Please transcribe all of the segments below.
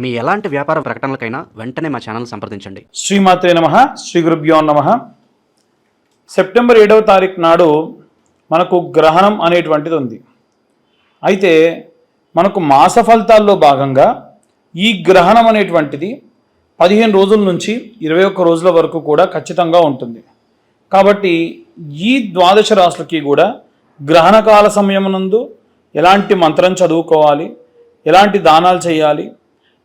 మీ ఎలాంటి వ్యాపార ప్రకటనలకైనా వెంటనే మా ఛానల్ సంప్రదించండి. శ్రీమాతే నమ శ్రీ గురుభ్యో నమ. సెప్టెంబర్ ఏడవ తారీఖు నాడు మనకు గ్రహణం అనేటువంటిది ఉంది. అయితే మనకు మాస ఫలితాల్లో భాగంగా ఈ గ్రహణం అనేటువంటిది పదిహేను రోజుల నుంచి ఇరవై ఒక్క రోజుల వరకు కూడా ఖచ్చితంగా ఉంటుంది. కాబట్టి ఈ ద్వాదశ రాశులకి కూడా గ్రహణకాల సమయమునందు ఎలాంటి మంత్రం చదువుకోవాలి ఎలాంటి దానాలు చేయాలి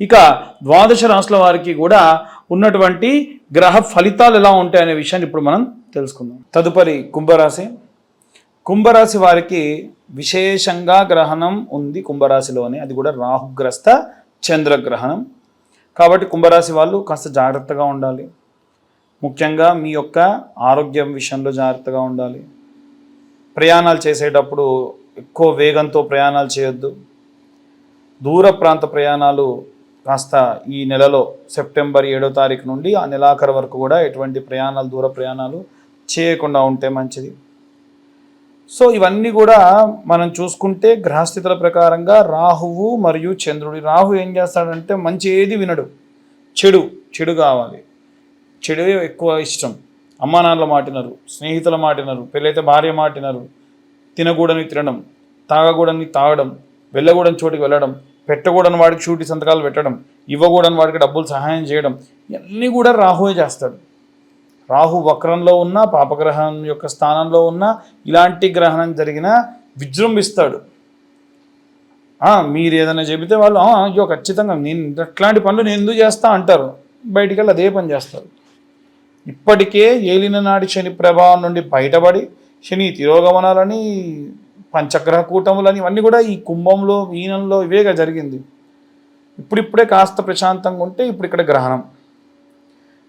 ఇక ద్వాదశ రాశుల వారికి కూడా ఉన్నటువంటి గ్రహ ఫలితాలు ఎలా ఉంటాయనే విషయాన్ని ఇప్పుడు మనం తెలుసుకుందాం. తదుపరి కుంభరాశి. కుంభరాశి వారికి విశేషంగా గ్రహణం ఉంది కుంభరాశిలోనే. అది కూడా రాహుగ్రస్త చంద్రగ్రహణం. కాబట్టి కుంభరాశి వాళ్ళు కాస్త జాగ్రత్తగా ఉండాలి. ముఖ్యంగా మీ యొక్క ఆరోగ్యం విషయంలో జాగ్రత్తగా ఉండాలి. ప్రయాణాలు చేసేటప్పుడు ఎక్కువ వేగంతో ప్రయాణాలు చేయొద్దు. దూర ప్రాంత ప్రయాణాలు కాస్త ఈ నెలలో సెప్టెంబర్ ఏడో తారీఖు నుండి ఆ నెలాఖరు వరకు కూడా ఎటువంటి ప్రయాణాలు దూర ప్రయాణాలు చేయకుండా ఉంటే మంచిది. సో ఇవన్నీ కూడా మనం చూసుకుంటే గ్రహస్థితుల ప్రకారంగా రాహువు మరియు చంద్రుడి రాహు ఏం చేస్తాడంటే మంచి ఏది వినడు. చెడు చెడు కావాలి. చెడు ఎక్కువ ఇష్టం. అమ్మా నాన్నల మాటినరు స్నేహితుల మాటినరు పెళ్ళైతే భార్య మాటినరు తినకూడని తినడం తాగకూడని తాగడం వెళ్ళకూడని చోటికి వెళ్ళడం పెట్టకూడని వాడికి షూటి సంతకాలు పెట్టడం ఇవ్వకూడని వాడికి డబ్బులు సహాయం చేయడం ఇవన్నీ కూడా రాహువే చేస్తాడు. రాహు వక్రంలో ఉన్న పాపగ్రహం యొక్క స్థానంలో ఉన్న ఇలాంటి గ్రహణం జరిగిన విజృంభిస్తాడు. మీరు ఏదైనా చెబితే వాళ్ళు అయ్యో ఖచ్చితంగా నేను అట్లాంటి పనులు నేను ఎందుకు చేస్తా? అంటారు. బయటికి వెళ్ళి అదే పని చేస్తారు. ఇప్పటికే ఏలిన నాటి శని ప్రభావం నుండి బయటపడి శని తిరోగమనాలని పంచగ్రహ కూటములని ఇవన్నీ కూడా ఈ కుంభంలో ఈనంలో ఇవేగా జరిగింది. ఇప్పుడిప్పుడే కాస్త ప్రశాంతంగా ఉంటే ఇప్పుడు ఇక్కడ గ్రహణం.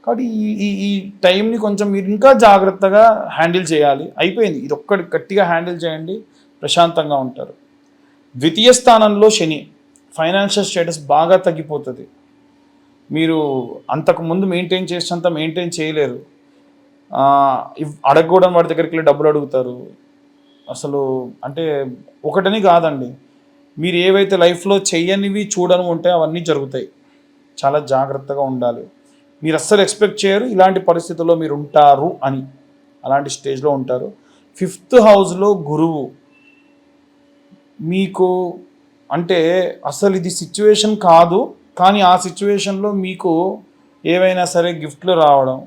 కాబట్టి ఈ ఈ ఈ టైంని కొంచెం మీరు ఇంకా జాగ్రత్తగా హ్యాండిల్ చేయాలి. అయిపోయింది. ఇది ఒక్కటి గట్టిగా హ్యాండిల్ చేయండి. ప్రశాంతంగా ఉంటారు. ద్వితీయ స్థానంలో శని. ఫైనాన్షియల్ స్టేటస్ బాగా తగ్గిపోతుంది. మీరు అంతకు ముందు మెయింటైన్ చేసినంత మెయింటైన్ చేయలేరు. అడగకూడని వాడి దగ్గరికి వెళ్ళి డబ్బులు అడుగుతారు. అసలు అంటే ఒకటని కాదండి. మీరు ఏవైతే లైఫ్లో చెయ్యనివి చూడని ఉంటే అవన్నీ జరుగుతాయి. చాలా జాగ్రత్తగా ఉండాలి. మీరు అస్సలు ఎక్స్పెక్ట్ చేయరు ఇలాంటి పరిస్థితుల్లో మీరు ఉంటారు అని. అలాంటి స్టేజ్లో ఉంటారు. ఫిఫ్త్ హౌస్లో గురువు. మీకు అంటే అసలు ఇది సిచ్యువేషన్ కాదు. కానీ ఆ సిచ్యువేషన్లో మీకు ఏవైనా సరే గిఫ్ట్లు రావడం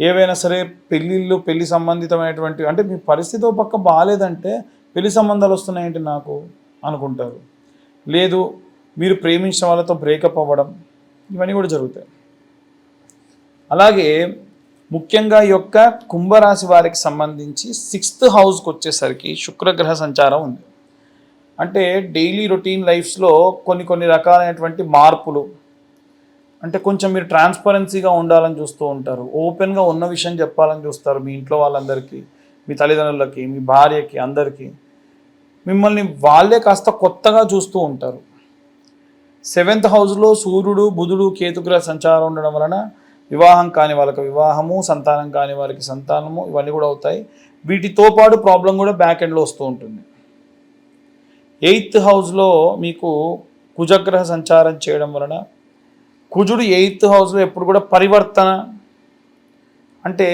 ఏవైనా సరే పెళ్ళిళ్ళు పెళ్ళి సంబంధితమైనటువంటి అంటే మీ పరిస్థితి ఒక పక్క బాగాలేదంటే పెళ్ళి సంబంధాలు వస్తున్నాయేంటి నాకు? అనుకుంటారు. లేదు మీరు ప్రేమించిన వాళ్ళతో బ్రేకప్ అవ్వడం ఇవన్నీ కూడా జరుగుతాయి. అలాగే ముఖ్యంగా ఈ యొక్క కుంభరాశి వారికి సంబంధించి సిక్స్త్ హౌస్కి వచ్చేసరికి శుక్రగ్రహ సంచారం ఉంది. అంటే డైలీ రొటీన్ లైఫ్స్లో కొన్ని కొన్ని రకాలైనటువంటి మార్పులు అంటే కొంచెం మీరు ట్రాన్స్పరెన్సీగా ఉండాలని చూస్తూ ఉంటారు. ఓపెన్గా ఉన్న విషయం చెప్పాలని చూస్తారు మీ ఇంట్లో వాళ్ళందరికీ మీ తల్లిదండ్రులకి మీ భార్యకి అందరికీ. మిమ్మల్ని వాళ్ళే కాస్త కొత్తగా చూస్తూ ఉంటారు. సెవెంత్ హౌస్లో సూర్యుడు బుధుడు కేతుగ్రహ సంచారం ఉండడం వలన వివాహం కాని వాళ్ళకి వివాహము సంతానం కాని వారికి సంతానము ఇవన్నీ కూడా అవుతాయి. వీటితో పాటు ప్రాబ్లం కూడా బ్యాక్ ఎండ్లో వస్తూ ఉంటుంది. ఎయిత్ హౌస్లో మీకు కుజగ్రహ సంచారం చేయడం వలన కుజుడు ఎయిత్ హౌస్లో ఎప్పుడు కూడా పరివర్తన అంటే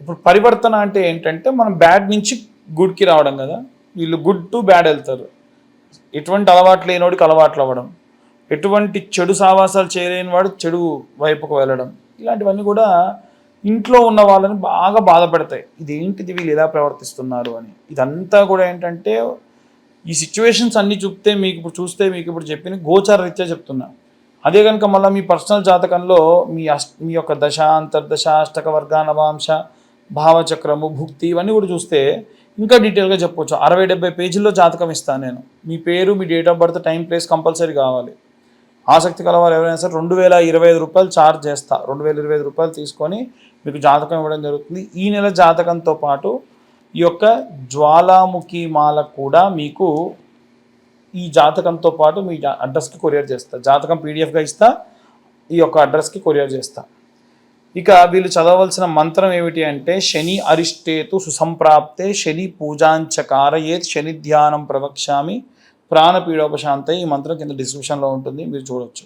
ఇప్పుడు పరివర్తన అంటే ఏంటంటే మనం బ్యాడ్ నుంచి గుడ్కి రావడం కదా. వీళ్ళు గుడ్ టు బ్యాడ్ వెళ్తారు. ఎటువంటి అలవాట్లు లేనివాడికి అలవాట్లు అవ్వడం. ఎటువంటి చెడు సావాసాలు చేయలేని వాడు చెడు వైపుకు వెళ్ళడం. ఇలాంటివన్నీ కూడా ఇంట్లో ఉన్న వాళ్ళని బాగా బాధపెడతాయి. ఇదేంటిది వీళ్ళు ఎలా ప్రవర్తిస్తున్నారు అని. ఇదంతా కూడా ఏంటంటే ఈ సిచ్యువేషన్స్ అన్నీ చూపితే మీకు ఇప్పుడు చూస్తే మీకు ఇప్పుడు చెప్పిన గోచార రీత్యా చెప్తున్నా. అదే కనుక మళ్ళీ మీ పర్సనల్ జాతకంలో మీ అష్ మీ యొక్క దశ అంతర్దశ అష్టక వర్గానవాంశ భావచక్రము భుక్తి ఇవన్నీ కూడా చూస్తే ఇంకా డీటెయిల్గా చెప్పొచ్చు. అరవై డెబ్బై పేజీల్లో జాతకం ఇస్తాను నేను. మీ పేరు మీ date of birth time place compulsory కావాలి. ఆసక్తి కలవారు ఎవరైనా సరే రెండు వేల ఇరవై ఐదు రూపాయలు ఛార్జ్ చేస్తా. రెండు వేల ఇరవై ఐదు రూపాయలు తీసుకొని మీకు జాతకం ఇవ్వడం జరుగుతుంది. ఈ నెల జాతకంతో పాటు ఈ యొక్క జ్వాలాముఖి మాల కూడా మీకు ఈ జాతకంతో పాటు మీ అడ్రస్కి కొరియర్ చేస్తా. జాతకం పీడిఎఫ్గా ఇస్తా ఈ యొక్క అడ్రస్కి కొరియర్ చేస్తా. ఇక వీళ్ళు చదవలసిన మంత్రం ఏమిటి అంటే శని అరిష్టేతు సుసంప్రాప్తే శని పూజాంచకారయేత్ శని ధ్యానం ప్రవక్ష్యామి ప్రాణపీడోపశాంత ఈ మంత్రం కింద డిస్క్రిప్షన్లో ఉంటుంది మీరు చూడవచ్చు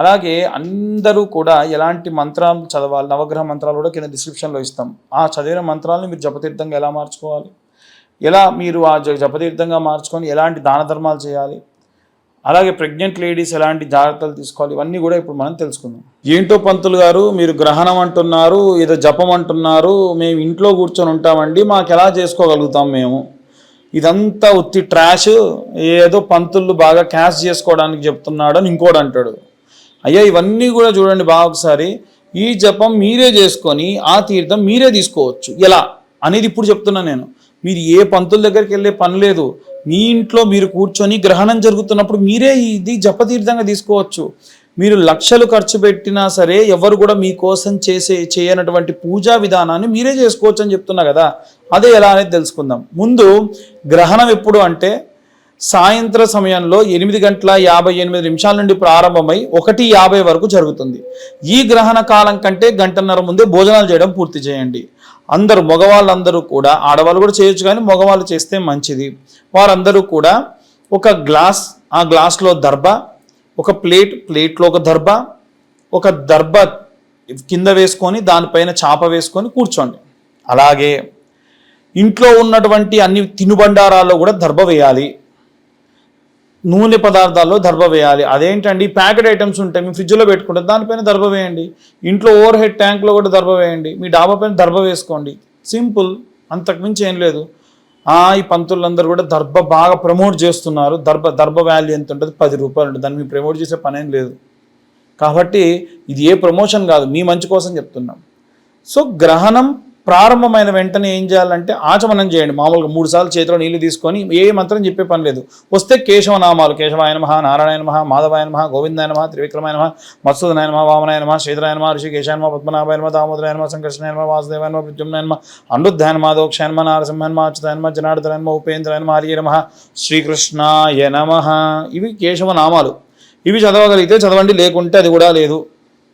అలాగే అందరూ కూడా ఎలాంటి మంత్రాలు చదవాలి నవగ్రహ మంత్రాలు కూడా కింద డిస్క్రిప్షన్లో ఇస్తాం. ఆ చదివిన మంత్రాలను మీరు జపతీర్థంగా ఎలా మార్చుకోవాలి? ఎలా మీరు ఆ జపతీర్థంగా మార్చుకొని ఎలాంటి దాన ధర్మాలు చేయాలి? అలాగే ప్రెగ్నెంట్ లేడీస్ ఎలాంటి జాగ్రత్తలు తీసుకోవాలి? ఇవన్నీ కూడా ఇప్పుడు మనం తెలుసుకుందాం. ఏంటో పంతులు గారు మీరు గ్రహణం అంటున్నారు ఏదో జపం అంటున్నారు మేము ఇంట్లో కూర్చొని ఉంటామండి మాకు ఎలా చేసుకోగలుగుతాం మేము? ఇదంతా ఉత్తి ట్రాష్ ఏదో పంతులు బాగా క్యాష్ చేసుకోవడానికి చెప్తున్నాడు అని ఇంకోటి అంటాడు. అయ్యా ఇవన్నీ కూడా చూడండి బాగా ఒకసారి. ఈ జపం మీరే చేసుకొని ఆ తీర్థం మీరే తీసుకోవచ్చు. ఎలా? అనేది ఇప్పుడు చెప్తున్నా నేను. మీరు ఏ పంతుల దగ్గరికి వెళ్ళే పని లేదు. మీ ఇంట్లో మీరు కూర్చొని గ్రహణం జరుగుతున్నప్పుడు మీరే ఇది జపతీర్థంగా తీసుకోవచ్చు. మీరు లక్షలు ఖర్చు పెట్టినా సరే ఎవరు కూడా మీకోసం చేసే చేయనటువంటి పూజా విధానాన్ని మీరే చేసుకోవచ్చు అని చెప్తున్నా కదా. అదే ఎలా అనేది తెలుసుకుందాం. ముందు గ్రహణం ఎప్పుడు అంటే సాయంత్ర సమయంలో ఎనిమిది గంటల యాభై ఎనిమిది నిమిషాల నుండి ప్రారంభమై ఒకటి యాభై వరకు జరుగుతుంది. ఈ గ్రహణ కాలం కంటే గంటన్నర ముందే భోజనాలు చేయడం పూర్తి చేయండి. అందరూ మగవాళ్ళందరూ కూడా ఆడవాళ్ళు కూడా చేయొచ్చు కానీ మగవాళ్ళు చేస్తే మంచిది. వారందరూ కూడా ఒక గ్లాస్ ఆ గ్లాస్లో దర్భ ఒక ప్లేట్ ప్లేట్లో ఒక దర్భ ఒక దర్భ కింద వేసుకొని దానిపైన చాప వేసుకొని కూర్చోండి. అలాగే ఇంట్లో ఉన్నటువంటి అన్ని తినుబండారాల్లో కూడా దర్భ వేయాలి. నూనె పదార్థాల్లో దర్భ వేయాలి. అదేంటండి? ప్యాకెట్ ఐటమ్స్ ఉంటాయి. మీ ఫ్రిడ్జ్లో పెట్టుకుంటే. దానిపైన దర్భ వేయండి. ఇంట్లో ఓవర్ హెడ్ ట్యాంక్లో కూడా దర్భ వేయండి. మీ డాబా పైన దర్భ వేసుకోండి. సింపుల్. అంతకుమించి ఏం లేదు. ఆ, ఈ పంతులందరూ కూడా దర్భ బాగా ప్రమోట్ చేస్తున్నారు. దర్భ దర్భ వాల్యూ ఎంత ఉంటుంది? పది రూపాయలు ఉంటుంది. దాన్ని మీరు ప్రమోట్ చేసే పని ఏం లేదు. కాబట్టి ఇది ఏ ప్రమోషన్ కాదు. మీ మంచి కోసం చెప్తున్నాం. సో గ్రహణం ప్రారంభమైన వెంటనే ఏం చేయాలంటే ఆచమనం చేయండి. మామూలుగా మూడు సార్లు చేతిలో నీళ్ళు తీసుకొని ఏ మంత్రం చెప్పే పని లేదు. వస్తే కేశవనామాలు కేశవాయన మహా నారాయణ మహా మాధవాయన మహా గోవిందాయన మహా త్రివిక్రమాయన మహా మత్సూదనాయ మహా వామనాయన మహా శ్రీధరాయన మహా ఋషికేశాయన మహా పద్మనాభాయన మహా దామోదరాయన మహా సంకర్షణాయ మహా వాసుదేవాయన మహా ప్రద్యుమ్నాయ మహా అనుద్ధాయన మహా దోక్షాయన మహా నారసింహాయ మహా అచ్యుతాయన మహా జనార్దనాయన మహా ఉపేంద్రాయన మహా హరియ నమ శ్రీకృష్ణాయ నమ. ఇవి కేశవనామాలు. ఇవి చదవగలిగితే చదవండి లేకుంటే అది కూడా లేదు.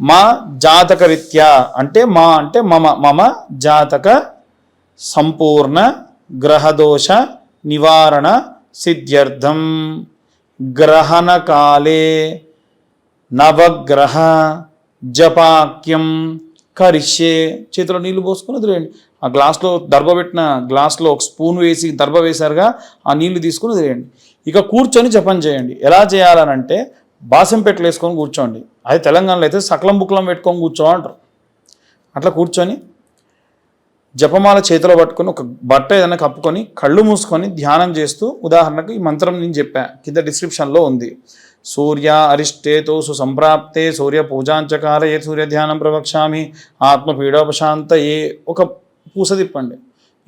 మా జాతక రీత్యా అంటే మా అంటే మమ మమ జాతక సంపూర్ణ గ్రహదోష నివారణ సిద్ధ్యర్థం. గ్రహణకాలే నవగ్రహ జపాక్యం కరిష్యే. చేతిలో నీళ్ళు పోసుకొని వదిలేయండి. ఆ గ్లాస్లో దర్భ పెట్టిన గ్లాస్లో ఒక స్పూన్ వేసి దర్భ వేశారుగా ఆ నీళ్ళు తీసుకొని వదిలేయండి. ఇక కూర్చొని జపం చేయండి. ఎలా చేయాలనంటే బాసం వేసుకొని కూర్చోండి. అది తెలంగాణలో అయితే సకలం బుక్లం పెట్టుకొని కూర్చో అంటారు. అట్లా కూర్చొని జపమాల చేతిలో పట్టుకొని ఒక బట్ట ఏదైనా కప్పుకొని కళ్ళు మూసుకొని ధ్యానం చేస్తూ ఉదాహరణకు ఈ మంత్రం నేను చెప్పా కింద డిస్క్రిప్షన్లో ఉంది. సూర్య అరిష్టేతో సుసంప్రాప్తే సూర్య పూజాంచకార ఏ సూర్య ధ్యానం ప్రవక్షామి ఆత్మ పీడోపశాంత ఏ ఒక పూస తిప్పండి.